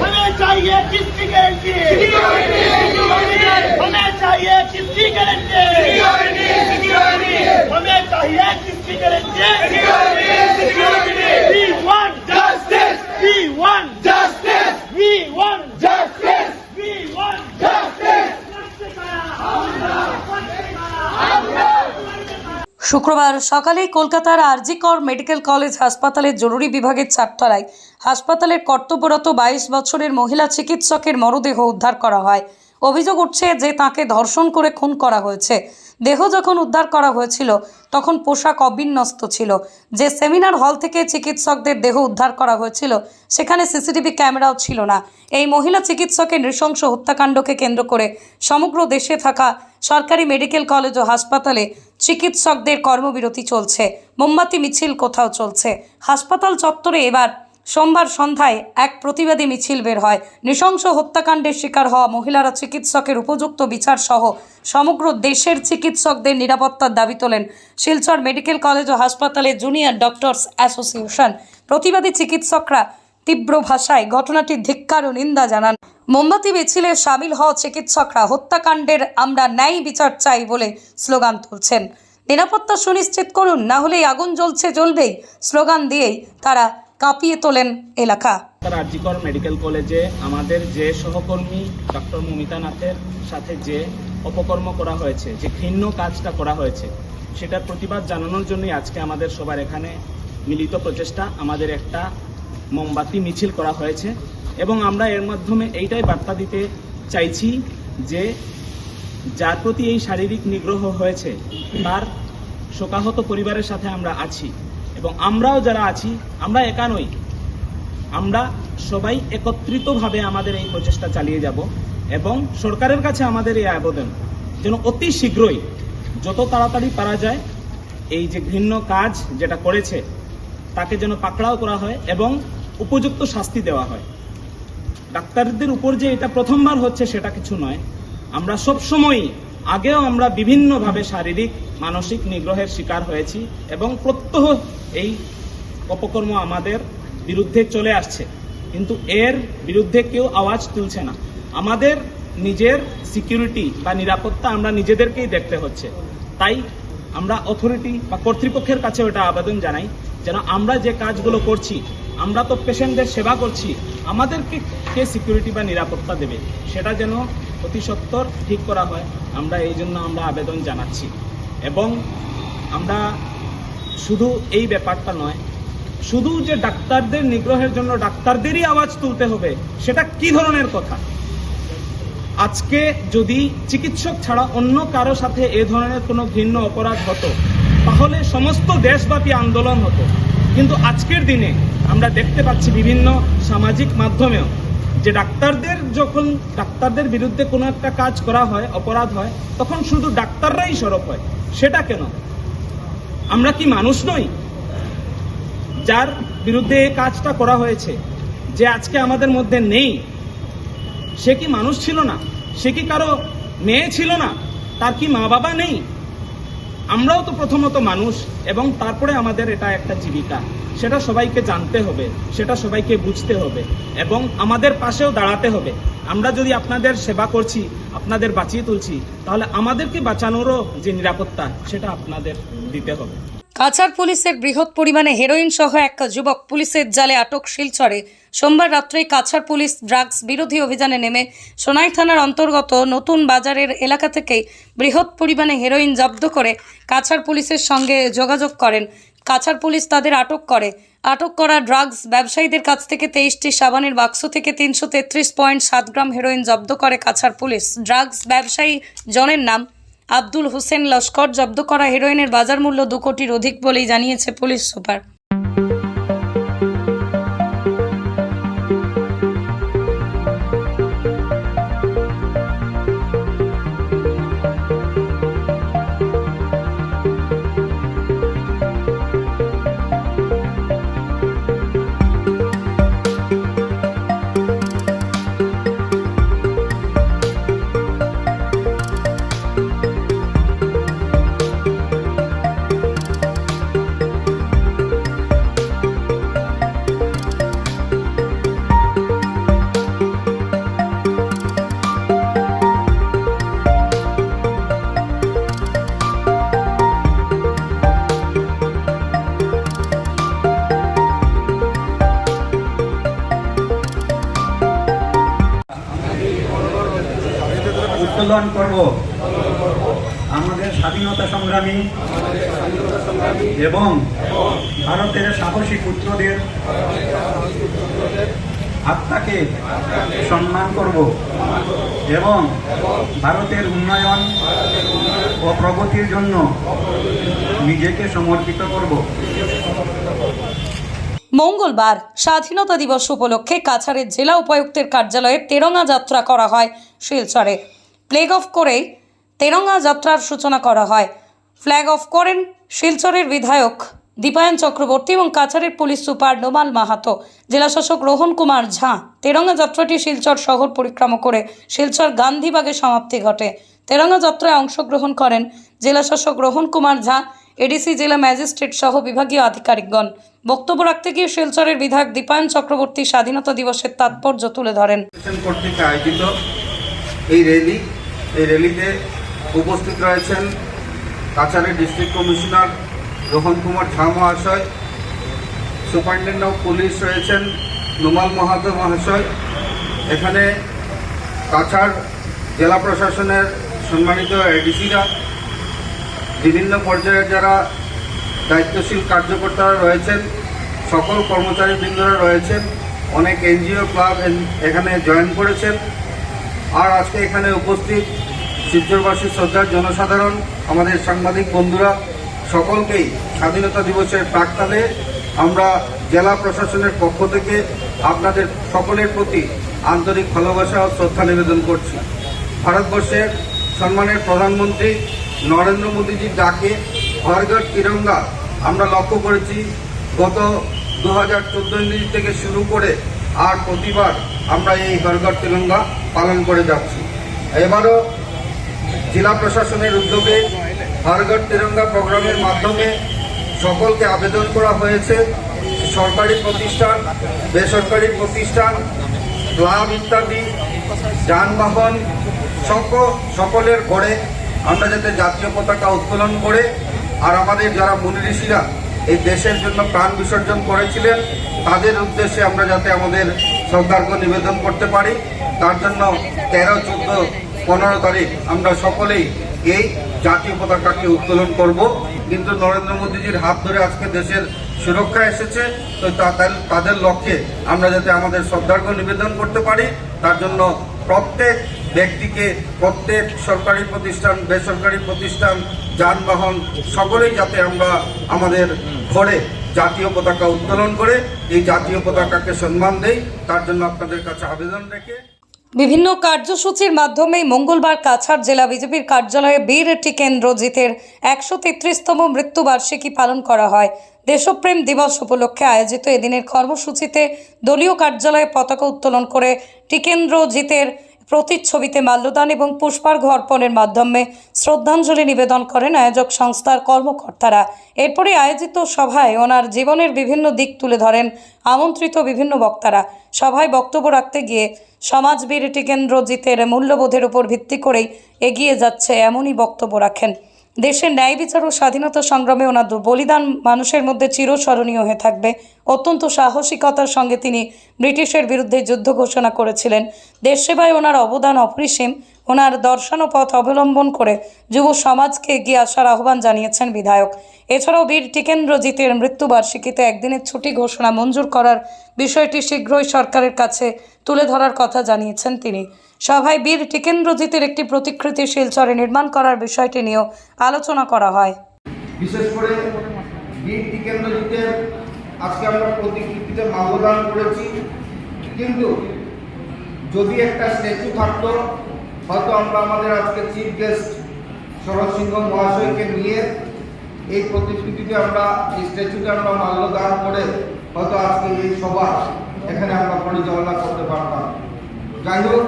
हमें चाहिए किसकी गारंटी हमें चाहिए किसकी गारंटी हमें चाहिए किसकी गारंटी শুক্রবার সকালে কলকাতার আরজিকর মেডিকেল কলেজ হাসপাতালের জরুরি বিভাগের চারতলায় হাসপাতালের কর্তব্যরত বাইশ বছরের মহিলা চিকিৎসকের মরদেহ উদ্ধার করা হয়। অভিযোগ উঠছে যে তাকে ধর্ষণ করে খুন করা হয়েছে। দেহ যখন উদ্ধার করা হয়েছিল, তখন পোশাক অবিন্যস্ত ছিল। যে সেমিনার হল থেকে চিকিৎসকদের দেহ উদ্ধার করা হয়েছিল, সেখানে সিসিটিভি ক্যামেরাও ছিল না। এই মহিলা চিকিৎসকের নৃশংস হত্যাকাণ্ডকে কেন্দ্র করে সমগ্র দেশে থাকা সরকারি মেডিকেল কলেজ ও হাসপাতালে চিকিৎসকদের কর্মবিরতি চলছে। মোমবাতি, মিছিল কোথাও চলছে। হাসপাতাল চত্বরে এবার সোমবার সন্ধ্যায় এক প্রতিবাদী মিছিল বের হয়। নৃশংস হত্যাকাণ্ডের শিকার হওয়া মহিলারা চিকিৎসকের উপযুক্ত বিচার সহ সমগ্র দেশের চিকিৎসকদের নিরাপত্তার দাবি তোলেন শিলচর মেডিকেল কলেজ ও হাসপাতালের জুনিয়র ডক্টরস অ্যাসোসিয়েশন। প্রতিবাদী চিকিৎসকরা তীব্র ভাষায় ঘটনাটির ধিক্কার ও নিন্দা জানান। মোমবাতি, মিছিলে সামিল হওয়া চিকিৎসকরা হত্যাকাণ্ডের আমরা ন্যায় বিচার চাই বলে স্লোগান তুলছেন। নিরাপত্তা সুনিশ্চিত করুন, না হলেই আগুন জ্বলছে জ্বলবেই স্লোগান দিয়েই তারা কাঁপিয়ে তোলেন এলাকা। আরজিকর মেডিকেল কলেজে আমাদের যে সহকর্মী ডক্টর মমিতা নাথের সাথে যে অপকর্ম করা হয়েছে, যে ঘৃণ্য কাজটা করা হয়েছে, সেটার প্রতিবাদ জানানোর জন্যই আজকে আমাদের সবার এখানে মিলিত প্রচেষ্টা, আমাদের একটা মোমবাতি মিছিল করা হয়েছে এবং আমরা এর মাধ্যমে এইটাই বার্তা দিতে চাইছি যে যার প্রতি এই শারীরিক নিগ্রহ হয়েছে, তার শোকাহত পরিবারের সাথে আমরা আছি এবং আমরাও যারা আছি, আমরা একা নই। আমরা সবাই একত্রিতভাবে আমাদের এই প্রচেষ্টা চালিয়ে যাব এবং সরকারের কাছে আমাদের এই আবেদন যেন অতি শীঘ্রই যত তাড়াতাড়ি পারা যায়, এই যে ঘৃণ্য কাজ যেটা করেছে তাকে যেন পাকড়াও করা হয় এবং উপযুক্ত শাস্তি দেওয়া হয়। ডাক্তারদের উপর যে এটা প্রথমবার হচ্ছে সেটা কিছু নয়। আমরা সব সময়ই আগেও আমরা বিভিন্নভাবে শারীরিক, মানসিক নিগ্রহের শিকার হয়েছি এবং প্রত্যহ এই অপকর্ম আমাদের বিরুদ্ধে চলে আসছে। কিন্তু এর বিরুদ্ধে কেউ আওয়াজ তুলছে না। আমাদের নিজের সিকিউরিটি বা নিরাপত্তা আমরা নিজেদেরকেই দেখতে হচ্ছে। তাই আমরা অথরিটি বা কর্তৃপক্ষের কাছে ওটা আবেদন জানাই, যেন আমরা যে কাজগুলো করছি, আমরা তো পেশেন্টদের সেবা করছি, আমাদেরকে কে সিকিউরিটি বা নিরাপত্তা দেবে? সেটা যেন অতি সত্বর ঠিক করা হয়, আমরা এই জন্য আমরা আবেদন জানাচ্ছি। এবং আমরা শুধু এই ব্যাপারটা নয়, শুধু যে ডাক্তারদের নিগ্রহের জন্য ডাক্তারদেরই আওয়াজ তুলতে হবে, সেটা কি ধরনের কথা? আজকে যদি চিকিৎসক ছাড়া অন্য কারও সাথে এ ধরনের কোনো ভিন্ন অপরাধ হতো, তাহলে সমস্ত দেশব্যাপী আন্দোলন হতো। কিন্তু আজকের দিনে আমরা দেখতে পাচ্ছি বিভিন্ন সামাজিক মাধ্যমেও যে ডাক্তারদের যখন ডাক্তারদের বিরুদ্ধে কোনো একটা কাজ করা হয়, অপরাধ হয়, তখন শুধু ডাক্তাররাই সরব হয়। সেটা কেন? আমরা কি মানুষ নই যার বিরুদ্ধে এই কাজটা করা হয়েছে, যে আজকে আমাদের মধ্যে নেই? সে কি মানুষ ছিল না? সে কি কারও মেয়ে ছিল না? তার কি মা বাবা নেই? আমরাও তো প্রথমত মানুষ এবং তারপরে আমাদের এটা একটা জীবিকা। সেটা সবাইকে জানতে হবে, সেটা সবাইকে বুঝতে হবে এবং আমাদের পাশেও দাঁড়াতে হবে। আমরা যদি আপনাদের সেবা করছি, আপনাদের বাঁচিয়ে তুলছি, তাহলে আমাদেরকে বাঁচানোরও যে নিরাপত্তা, সেটা আপনাদের দিতে হবে। কাছাড় পুলিশের বৃহৎ পরিমাণে হেরোইন সহ এক যুবক পুলিশের জালে আটক শিলচরে। সোমবার রাত্রে কাছাড় পুলিশ ড্রাগস বিরোধী অভিযানে নেমে সোনাই থানার অন্তর্গত নতুন বাজারের এলাকা থেকেই বৃহৎ পরিমাণে হেরোইন জব্দ করে কাছাড় পুলিশের সঙ্গে যোগাযোগ করেন। কাছাড় পুলিশ তাদের আটক করে। আটক করা ড্রাগস ব্যবসায়ীদের কাছ থেকে তেইশটি সাবানের বাক্স থেকে তিনশো তেত্রিশ পয়েন্ট সাত গ্রাম হেরোইন জব্দ করে কাছাড় পুলিশ। ড্রাগস ব্যবসায়ী জনের নাম আব্দুল হোসেন লস্কর জব্দ করা হেরোইনের বাজার মূল্য দু কোটির অধিক বলেই জানিয়েছে পুলিশ সুপার। এবং ভারতের উন্নয়ন ও প্রগতির জন্য নিজেকে সমর্পিত করব। মঙ্গলবার স্বাধীনতা দিবস উপলক্ষে কাছাড়ের জেলা উপায়ুক্তের কার্যালয়ে তেরঙ্গা যাত্রা করা হয় শিলচরে। প্লেগ অফ করেই তেরঙ্গা যাত্রার সূচনা করা হয়। ফ্ল্যাগ অফ করেন শিলচরের বিধায়ক দীপায়ন চক্রবর্তী এবং কাছাড়ের পুলিশ সুপার নোমাল মাহাতো। জেলাশাসক রোহন কুমার ঝা তেরঙ্গা যাত্রাটি শিলচর শহর পরিক্রমা করে শিলচর গান্ধীবাগে সমাপ্তি ঘটে। তেরঙ্গা যাত্রায় অংশগ্রহণ করেন জেলাশাসক রোহন কুমার ঝা, এডিসি জেলা ম্যাজিস্ট্রেট সহ বিভাগীয় আধিকারিকগণ। বক্তব্য রাখতে গিয়ে শিলচরের বিধায়ক দীপায়ন চক্রবর্তী স্বাধীনতা দিবসের তাৎপর্য তুলে ধরেন। উপস্থিত রয়েছেন কাছাড়ের ডিস্ট্রিক্ট কমিশনার রোহন কুমার ঝা মহাশয়, সুপারিনটেন্ডেন্ট অফ পুলিশ রয়েছেন নোমাল মাহাতো মহাশয়। এখানে কাছাড় জেলা প্রশাসনের সম্মানিত এডিসিরা, বিভিন্ন পর্যায়ের যারা দায়িত্বশীল কার্যকর্তারা রয়েছেন, সকল কর্মচারীবৃন্দরা রয়েছেন, অনেক এনজিও ক্লাব এখানে জয়েন করেছেন। আর আজকে এখানে উপস্থিত শিবচরবাসী শ্রদ্ধার জনসাধারণ, আমাদের সাংবাদিক বন্ধুরা সকলকেই স্বাধীনতা দিবসের প্রাক্কালে আমরা জেলা প্রশাসনের পক্ষ থেকে আপনাদের সকলের প্রতি আন্তরিক ভালোবাসা ও শ্রদ্ধা নিবেদন করছি। ভারতবর্ষের সম্মানের প্রধানমন্ত্রী নরেন্দ্র মোদীজির ডাকে হরঘর তিরঙ্গা আমরা লক্ষ্য করেছি, গত দু হাজার চোদ্দ থেকে শুরু করে আর প্রতিবার আমরা এই হরঘর তিরঙ্গা পালন করে যাচ্ছি। এবারও জেলা প্রশাসনের উদ্যোগে হরঘর তেরঙ্গা প্রোগ্রামের মাধ্যমে সকলকে আবেদন করা হয়েছে। সরকারি প্রতিষ্ঠান, বেসরকারি প্রতিষ্ঠান, ক্লাব ইত্যাদি, যানবাহন সকল সকলের ঘরে আমরা যাতে জাতীয় পতাকা উত্তোলন করে, আর আমাদের যারা মুনি ঋষিরা এই দেশের জন্য প্রাণ বিসর্জন করেছিলেন, তাদের উদ্দেশ্যে আমরা যাতে আমাদের শ্রদ্ধার্ঘ নিবেদন করতে পারি। তার জন্য তেরো, চোদ্দ, পনেরো তারিখ আমরা সকলেই এই জাতীয় পতাকাকে উত্তোলন করব। কিন্তু নরেন্দ্র মোদীজির হাত ধরে আজকে দেশের সুরক্ষা এসেছে। তো তাদের লক্ষ্যে আমরা যাতে আমাদের শ্রদ্ধার্ঘ নিবেদন করতে পারি, তার জন্য প্রত্যেক ব্যক্তিকে, প্রত্যেক সরকারি প্রতিষ্ঠান, বেসরকারি প্রতিষ্ঠান, যানবাহন, সকলেই যাতে আমরা আমাদের ঘরে জাতীয় পতাকা উত্তোলন করে, এই জাতীয় পতাকাকে সম্মান দেই, তার জন্য আপনাদের কাছে আবেদন রেখে বিভিন্ন কার্যসূচির মাধ্যমে মঙ্গলবার কাছাড় জেলা বিজেপির কার্যালয়ে বীর টিকেন্দ্রজিতের একশো তেত্রিশতম মৃত্যুবার্ষিকী পালন করা হয়। দেশপ্রেম দিবস উপলক্ষে আয়োজিত এদিনের কর্মসূচিতে দলীয় কার্যালয়ে পতাকা উত্তোলন করে টিকেন্দ্রজিতের প্রতিচ্ছবিতে মাল্যদান এবং পুষ্পার্ঘ অর্পণের মাধ্যমে শ্রদ্ধাঞ্জলি নিবেদন করেন আয়োজক সংস্থার কর্মকর্তারা। এরপরে আয়োজিত সভায় ওনার জীবনের বিভিন্ন দিক তুলে ধরেন আমন্ত্রিত বিভিন্ন বক্তারা। সভায় বক্তব্য রাখতে গিয়ে সমাজবিরিটি কেন্দ্র জিতের মূল্যবোধের উপর ভিত্তি করেই এগিয়ে যাচ্ছে এমনই বক্তব্য রাখেন দেশের ন্যায় বিচার ও স্বাধীনতা সংগ্রামে ওনার বলিদান মানুষের মধ্যে চিরস্মরণীয় হয়ে থাকবে। অত্যন্ত সাহসিকতার সঙ্গে তিনি ব্রিটিশের বিরুদ্ধে যুদ্ধ ঘোষণা করেছিলেন। দেশ সেবায় ওনার অবদান অপরিসীম। ওনার দর্শন পথ অবলম্বন করে যুব সমাজকে এগিয়ে আসার আহ্বান জানিয়েছেন বিধায়ক। এছাড়াও বীর টিকেন্দ্রজিতের মৃত্যুবার্ষিকীতে একদিনের ছুটি ঘোষণা মঞ্জুর করার বিষয়টি শীঘ্রই সরকারের কাছে তুলে ধরার কথা জানিয়েছেন তিনি। সভায় বীর টিকেন্দ্রজিতের একটি প্রতিকৃতি শিলচরে নির্মাণ করার বিষয়টি নিয়েও আলোচনা করা হয়। বিশেষ করে বীর টিকেন্দ্রজিতের আজকে আমরা প্রতিকৃতিতে মাল্যদান করেছি। কিন্তু যদি একটা স্ট্যাচু থাকতো, হয়তো আমরা আমাদের আজকে চিফ গেস্ট শরৎ সিংহ মহাশয়কে নিয়ে এই প্রতিকৃতিতে আমরা, এই স্ট্যাচুতে আমরা মাল্যদান করে হয়তো আজকে এই সভা এখানে আমরা পরিচালনা করতে পারতাম। যাই হোক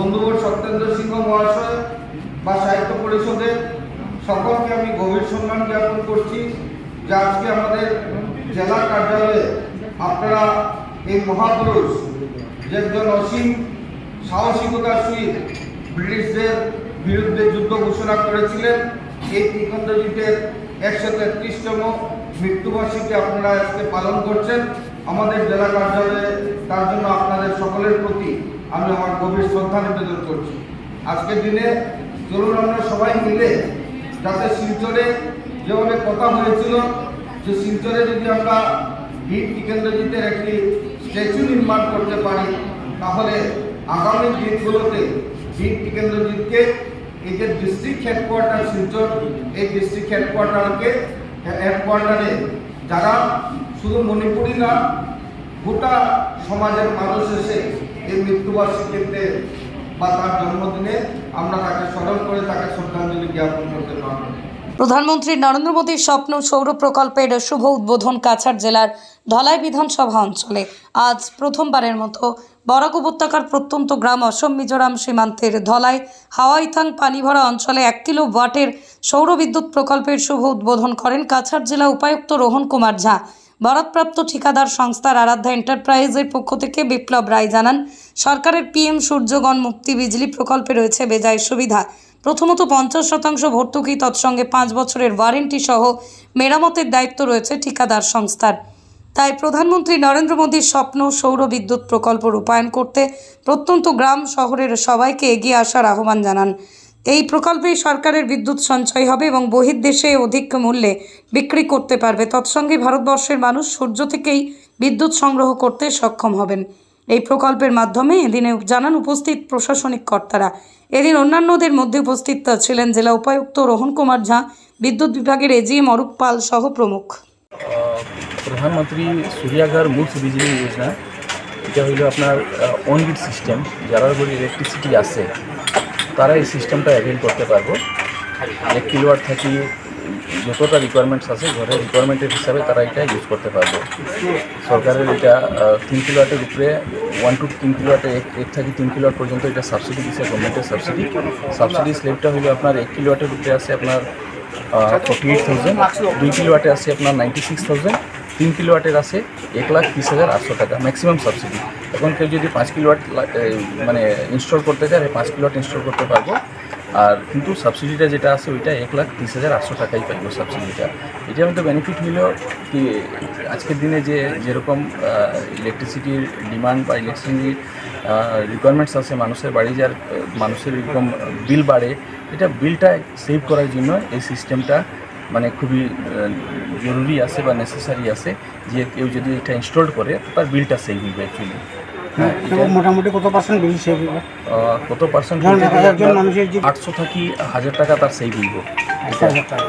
বন্ধুবর সত্যেন্দ্র সিংহ মহাশয় বা সাহিত্য পরিষদের সকলকে আমি গভীর সম্মান জ্ঞাপন করছি যে আজকে আমাদের জেলা কার্যালয়ে আপনারা এই মহাপুরুষ যে একজন অসীম সাহসিকতার সহিত ব্রিটিশদের বিরুদ্ধে যুদ্ধ ঘোষণা করেছিলেন, এই ত্রিকন্দ্রজিতের একশো তেত্রিশতম মৃত্যুবার্ষিকী আপনারা আজকে পালন করছেন। আমাদের জেলা কার্যালয়ে তার জন্য আপনাদের সকলের প্রতি আমি আমার গভীর শ্রদ্ধা নিবেদন করছি। আজকের দিনে চলুন আমরা সবাই মিলে যাতে শিলচরে যেভাবে কথা হয়েছিল, যে শিলচরে যদি আমরা বীর টিকেন্দ্রজিতের একটি স্ট্যাচু নির্মাণ করতে পারি, তাহলে আগামী দিনগুলোতে বীর টিকেন্দ্রজিৎকে এই যে ডিস্ট্রিক্ট হেডকোয়ার্টার শিলচর, এই ডিস্ট্রিক্ট হেডকোয়ার্টারকে হেডকোয়ার্টারে যারা শুধু মণিপুরি না, গোটা সমাজের মানুষ এসে এই মৃত্যুবার্ষিকীতে বা তার জন্মদিনে আমরা তাকে স্মরণ করে তাকে শ্রদ্ধাঞ্জলি জ্ঞাপন করতে পারব। প্রধানমন্ত্রী নরেন্দ্র মোদীর স্বপ্ন সৌর প্রকল্পের শুভ উদ্বোধন কাছাড় জেলার ধলাই বিধানসভা অঞ্চলে। আজ প্রথমবারের মতো বরাক উপত্যকার প্রত্যন্ত গ্রাম অসম, মিজোরাম সীমান্তের ধলাই হাওয়াইথাং পানিভরা অঞ্চলে এক কিলো ওয়াটের সৌর বিদ্যুৎ প্রকল্পের শুভ উদ্বোধন করেন কাছাড় জেলা উপায়ুক্ত রোহন কুমার ঝা। বরাদপ্রাপ্ত ঠিকাদার সংস্থার আরাধ্যা এন্টারপ্রাইজের পক্ষ থেকে বিপ্লব রায় জানান, সরকারের পিএম সূর্যগণ মুক্তি বিজলি প্রকল্পে রয়েছে বেজায় সুবিধা। প্রথমত পঞ্চাশ শতাংশ ভর্তুকি, তৎসঙ্গে পাঁচ বছরের ওয়ারেন্টি সহ মেরামতের দায়িত্ব রয়েছে ঠিকাদার সংস্থার। তাই প্রধানমন্ত্রী নরেন্দ্র মোদীর স্বপ্ন সৌর বিদ্যুৎ প্রকল্প রূপায়ণ করতে প্রত্যন্ত গ্রাম শহরের সবাইকে এগিয়ে আসার আহ্বান জানান। এই প্রকল্পেই সরকারের বিদ্যুৎ সঞ্চয় হবে এবং বহির্দেশে অধিক মূল্যে বিক্রি করতে পারবে। তৎসঙ্গে ভারতবর্ষের মানুষ সূর্য থেকেই বিদ্যুৎ সংগ্রহ করতে সক্ষম হবেন। এই প্রকল্পের মাধ্যমে এদিনে জানান উপস্থিত প্রশাসনিক কর্তারা। এদিন অন্যান্যদের মধ্যে উপস্থিত ছিলেন জেলা উপায়ুক্ত রোহন কুমার ঝা, বিদ্যুৎ বিভাগের এজিএম অরূপ পাল সহ প্রমুখ। প্রধানমন্ত্রী সূর্যাঘর বিজলি যোজনা, এটা হইল আপনার সিস্টেম যারা ইলেকট্রিসিটি আছে তারা এই সিস্টেমটা অ্যাভেল করতে পারব। এক কিলোয়াট থাকি, যতটা রিকোয়ারমেন্টস আছে ঘরের রিকোয়ারমেন্টের হিসাবে তারা এটা ইউজ করতে পারবে। সরকারের এটা তিন কিলোয়াটের উপরে ওয়ান টু তিন কিলোয়াটে এক এক থাকি তিন কিলোয়াট পর্যন্ত এটা সাবসিডি দিচ্ছে গভর্নমেন্টের সাবসিডি সাবসিডি স্লেবটা হইল আপনার এক কিলোয়াটের উপরে আছে আপনার ফর্টি এইট থাউজেন্ড দুই কিলোয়াটে আছে আপনার নাইনটি সিক্স থাউজেন্ড তিন কিলোয়াটের আছে, এক লাখ তিরিশ হাজার আটশো টাকা ম্যাক্সিমাম সাবসিডি এখন কেউ যদি পাঁচ এই মানে ইনস্টল করতে চায় পাঁচ কিলোয়াট ইনস্টল করতে পারব। আর কিন্তু সাবসিডিটা যেটা আছে, ওইটা এক লাখ তিরিশ হাজার আটশো টাকাই পাইব সাবসিডিটা এটার মধ্যে বেনিফিট হইল কি, আজকের দিনে যে যেরকম ইলেকট্রিসিটির ডিমান্ড বা ইলেকট্রিসিটির রিকোয়ারমেন্টস আছে, মানুষের বাড়ি যার মানুষের এরকম বিল বাড়ে, এটা বিলটা সেভ করার জন্য এই সিস্টেমটা মানে খুবই জরুরি আছে বা নেসেসারি আছে যে কেউ যদি এটা ইনস্টল করে তার বিলটা সেভ হইবে অ্যাকচুয়ালি হ্যাঁ মোটামুটি কত পার্সেন্ট বিল সেভ হবে? কত পার্সেন্ট যে আটশো থাকি হাজার টাকা তার সেভ হইব।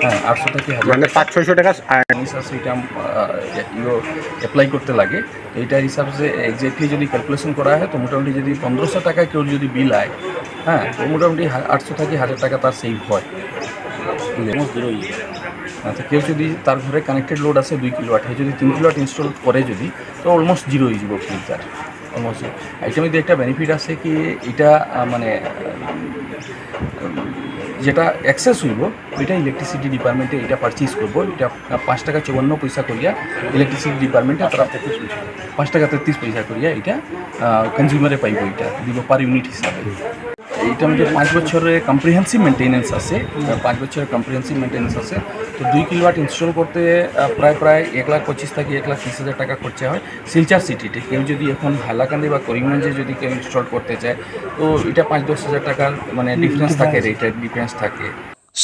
হ্যাঁ আটশো থাকি হাজার মানে পাঁচ ছয়শো টাকা এটা অ্যাপ্লাই করতে লাগে। তো এইটার হিসাবে এক্স্যাক্টলি যদি ক্যালকুলেশন করা হয় তো মোটামুটি যদি পনেরোশো টাকা কেউ যদি বিল আয় হ্যাঁ তো মোটামুটি আটশো থেকে হাজার টাকা তার সেভ হয়। আচ্ছা কেউ যদি তার ঘরে কানেক্টেড লোড আছে দুই কিলো আট যদি তিন কিলো আট ইনস্টল করে যদি, তো অলমোস্ট জিরো হয়ে যাব বিল তার অলমোস্ট এটার মধ্যে একটা বেনিফিট আছে কি, এটা মানে যেটা অ্যাক্সেস হইব, ওইটা ইলেকট্রিসিটি ডিপার্টমেন্টে এটা পারচেজ করব, এটা পাঁচ টাকা চুয়ান্ন পয়সা করিয়া ইলেকট্রিসিটি ডিপার্টমেন্টে তারা পাঁচ টাকা তেত্রিশ পয়সা করিয়া এটা কনজিউমারে পাইব এটা, দিব পার ইউনিট হিসাবে। এইটার মধ্যে পাঁচ বছরের কম্প্রিহেন্সিভ মেনটেনেন্স আছে। পাঁচ বছরের কম্প্রিহেন্সিভ মেনটেনেন্স আছে। তো দুই কিলোওয়াট ইনস্টল করতে প্রায় প্রায় এক লাখ পঁচিশ থেকে এক লাখ তিরিশ হাজার টাকা খরচা হয় শিলচার সিটিতে কেউ যদি এখন হাইলাকান্দি বা করিমগঞ্জে যদি কেউ ইনস্টল করতে চায় তো এটা পাঁচ দশ হাজার টাকার মানে ডিফারেন্স থাকে রেটের ডিফারেন্স থাকে।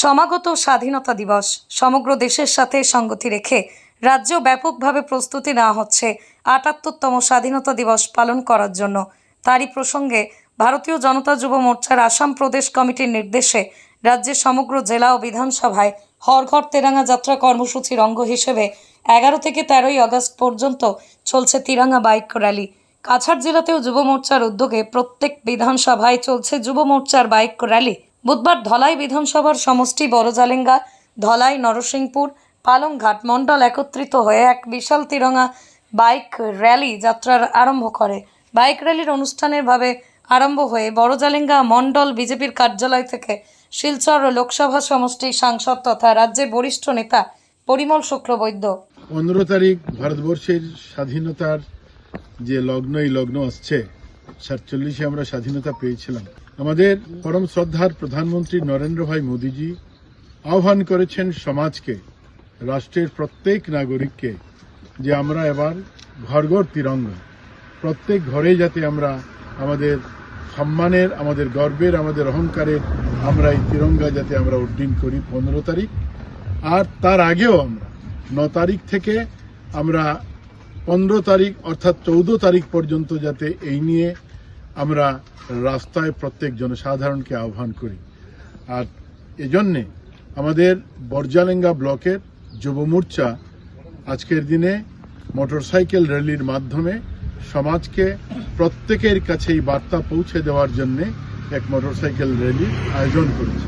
সমাগত স্বাধীনতা দিবস সমগ্র দেশের সাথে সঙ্গতি রেখে রাজ্য ব্যাপকভাবে প্রস্তুতি নেওয়া হচ্ছে। আটাত্তরতম স্বাধীনতা দিবস পালন করার জন্য। তারই প্রসঙ্গে ভারতীয় জনতা যুব মোর্চার আসাম প্রদেশ কমিটির নির্দেশে রাজ্যের সমগ্র জেলা ও বিধানসভায় হর ঘর তেরাঙ্গা যাত্রা কর্মসূচির অঙ্গ হিসেবে এগারো থেকে তেরোই আগস্ট পর্যন্ত চলছে তিরাঙ্গা বাইক র্যালি। কাছাড় জেলাতেও যুব মোর্চার উদ্যোগে প্রত্যেক বিধানসভায় চলছে যুব মোর্চার বাইক র্যালি। বুধবার ধলাই বিধানসভার সমষ্টি বড়জালেঙ্গা, ধলাই নরসিংপুর, পালংঘাট মণ্ডল একত্রিত হয়ে এক বিশাল তিরঙ্গা বাইক র্যালি যাত্রার আরম্ভ করে। বাইক র্যালির অনুষ্ঠানের ভাবে আরম্ভ হয়ে বড়জালেঙ্গা মণ্ডল বিজেপির কার্যালয় থেকে শিলচর লোকসভা সমষ্টির সাংসদ তথা রাজ্যের বরিষ্ঠ নেতা পরিমল শুক্রবৈদ্য পনেরো তারিখ ভারতবর্ষের স্বাধীনতার যে লগ্ন, এই লগ্ন আসছে, সাতচল্লিশে আমরা স্বাধীনতা পেয়েছিলাম। আমাদের পরম শ্রদ্ধার প্রধানমন্ত্রী নরেন্দ্র ভাই মোদীজি আহ্বান করেছেন সমাজকে, রাষ্ট্রের প্রত্যেক নাগরিককে, যে আমরা এবার ঘর ঘর তিরঙ্গা, প্রত্যেক ঘরে যাতে আমরা আমাদের সম্মানের, আমাদের গর্বের, আমাদের অহংকারের আমরা এই তিরঙ্গা যাতে আমরা উড্ডীন করি পনেরো তারিখ। আর তার আগেও আমরা ন তারিখ থেকে আমরা পনেরো তারিখ অর্থাৎ চৌদ্দ তারিখ পর্যন্ত যাতে এই নিয়ে আমরা রাস্তায় প্রত্যেক জনসাধারণকে আহ্বান করি। আর এজন্যে আমাদের বর্জালেঙ্গা ব্লকের যুব মোর্চা আজকের দিনে মোটরসাইকেল র্যালির মাধ্যমে সমাজকে প্রত্যেকের কাছে এই বার্তা পৌঁছে দেওয়ার জন্য এক মোটরসাইকেল র্যালির আয়োজন করেছে।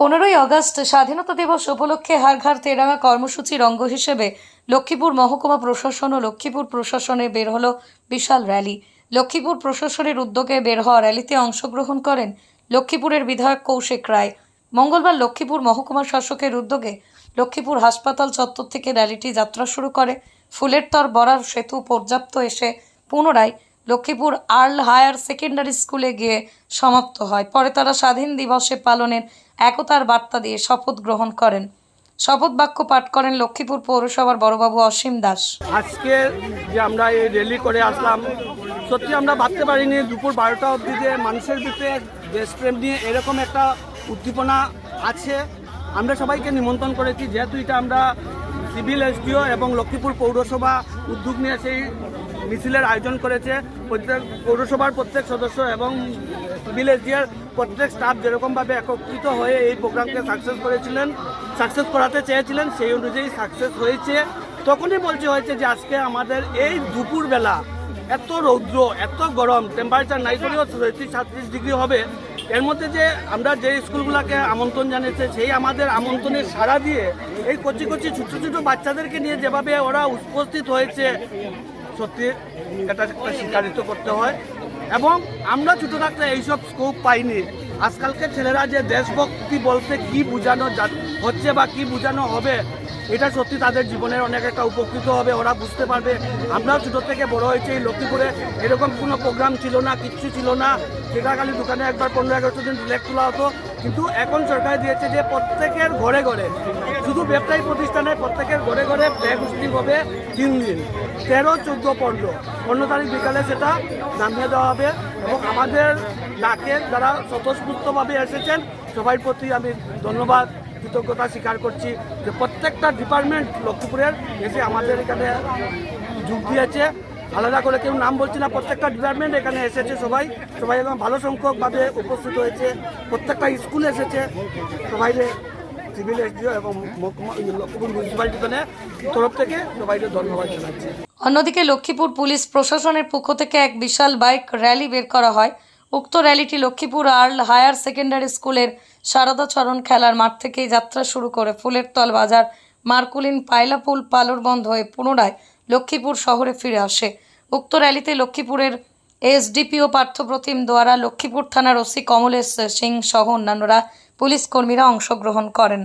পনেরোই আগস্ট স্বাধীনতা দিবস উপলক্ষে হারঘাট তেরাঙা কর্মসূচির অঙ্গ হিসেবে লক্ষ্মীপুর মহকুমা প্রশাসন ও লক্ষ্মীপুর প্রশাসনে বের হলো বিশাল র্যালি। লক্ষ্মীপুর প্রশাসনের উদ্যোগে বের হওয়া র্যালিতে অংশগ্রহণ করেন লক্ষ্মীপুরের বিধায়ক কৌশিক রায়। মঙ্গলবার লক্ষ্মীপুর মহকুমা শাসকের উদ্যোগে লক্ষ্মীপুর হাসপাতাল চত্বর থেকে র্যালিটি যাত্রা শুরু করে। ফুলের তর বরার সেতু পর্যাপ্ত এসে পুনরায় লক্ষ্মীপুর আর্ল হায়ার সেকেন্ডারি স্কুলে গিয়ে সমাপ্ত হয়। পরে তারা স্বাধীন দিবসে পালনের একতার বার্তা দিয়ে শপথ গ্রহণ করেন। শপথ বাক্য পাঠ করেন লক্ষ্মীপুর পৌরসভার বড়বাবু অসীম দাস। আজকে যে আমরা এই র্যালি করে আসলাম, সত্যি আমরা ভাবতে পারিনি দুপুর বারোটা অবধি যে মানুষের ভিতরে দেশপ্রেম নিয়ে এরকম একটা উদ্দীপনা আছে। আমরা সবাইকে নিমন্ত্রণ করেছি, যেহেতু এটা আমরা সিভিল এসডিও এবং লক্ষ্মীপুর পৌরসভা উদ্যোগ নিয়ে সেই মিছিলের আয়োজন করেছে প্রত্যেক পৌরসভার প্রত্যেক সদস্য এবং সিভিল এসডিওর প্রত্যেক স্টাফ যেরকমভাবে একত্রিত হয়ে এই প্রোগ্রামকে সাকসেস করেছিলেন সাকসেস করাতে চেয়েছিলেন, সেই অনুযায়ী সাকসেস হয়েছে। তখনই বলছে হয়েছে যে আজকে আমাদের এই দুপুরবেলা এত রৌদ্র, এত গরম টেম্পারেচার নাই করেও ছত্রিশ সাতত্রিশ ডিগ্রি হবে। এর মধ্যে যে আমরা যে স্কুলগুলোকে আমন্ত্রণ জানিয়েছে, সেই আমাদের আমন্ত্রণের সাড়া দিয়ে এই কচি কচি, ছোটো ছোটো বাচ্চাদেরকে নিয়ে যেভাবে ওরা উপস্থিত হয়েছে সত্যি এটা একটা স্বীকারিত করতে হয়। এবং আমরা ছোটো থাকতে এইসব স্কোপ পাইনি। আজকালকে ছেলেরা যে দেশভক্তি বলতে কি বোঝানো হচ্ছে বা কি বোঝানো হবে, এটা সত্যি তাদের জীবনের অনেক একটা উপকৃত হবে, ওরা বুঝতে পারবে। আমরাও ছোটো থেকে বড় হয়েছে, এই লক্ষ্মীপুরে এরকম কোনো প্রোগ্রাম ছিল না, কিচ্ছু ছিল না। সেটা খালি দোকানে একবার পনেরো এগারোশো দিন রিলেক্ট তোলা হতো। কিন্তু এখন সরকার দিয়েছে যে প্রত্যেকের ঘরে ঘরে, শুধু ব্যবসায়ী প্রতিষ্ঠানে প্রত্যেকের ঘরে ঘরে ব্যাগ উস্তিং হবে তিন দিন। তেরো, চোদ্দ, পনেরো। পনেরো তারিখ বিকালে সেটা নামিয়ে দেওয়া হবে এবং আমাদের ডাকে যারা স্বতঃস্ফূর্তভাবে এসেছেন সবার প্রতি আমি ধন্যবাদ, কৃতজ্ঞতা স্বীকার করছি যে প্রত্যেকটা ডিপার্টমেন্ট লক্ষ্মীপুরের এসে আমাদের এখানে যোগ দিয়েছে। আলাদা করে কেউ নাম বলছি না, প্রত্যেকটা ডিপার্টমেন্ট এখানে এসেছে সবাই। সবাই একদম ভালো সংখ্যকভাবে উপস্থিত হয়েছে। প্রত্যেকটা স্কুল এসেছে। সবাই সিভিল এসডিও এবং মহকুমা তরফ থেকে সবাইকে ধন্যবাদ জানাচ্ছি। অন্যদিকে লক্ষ্মীপুর পুলিশ প্রশাসনের পক্ষ থেকে এক বিশাল বাইক র্যালি বের করা হয়। উক্ত র্যালিটি লক্ষ্মীপুর আর্ল হায়ার সেকেন্ডারি স্কুলের শারদাচরণ খেলার মাঠ থেকেই যাত্রা শুরু করে ফুলের তল বাজার, মার্কুলিন পাইলাপুল পালর বন্ধ হয়ে পুনরায় লক্ষ্মীপুর শহরে ফিরে আসে। উক্ত র্যালিতে লক্ষ্মীপুরের এসডিপিও পার্থপ্রতিম দ্বারা লক্ষ্মীপুর থানার ওসি কমলেশ সিং সহ অন্যান্যরা পুলিশ কর্মীরা অংশগ্রহণ করেন।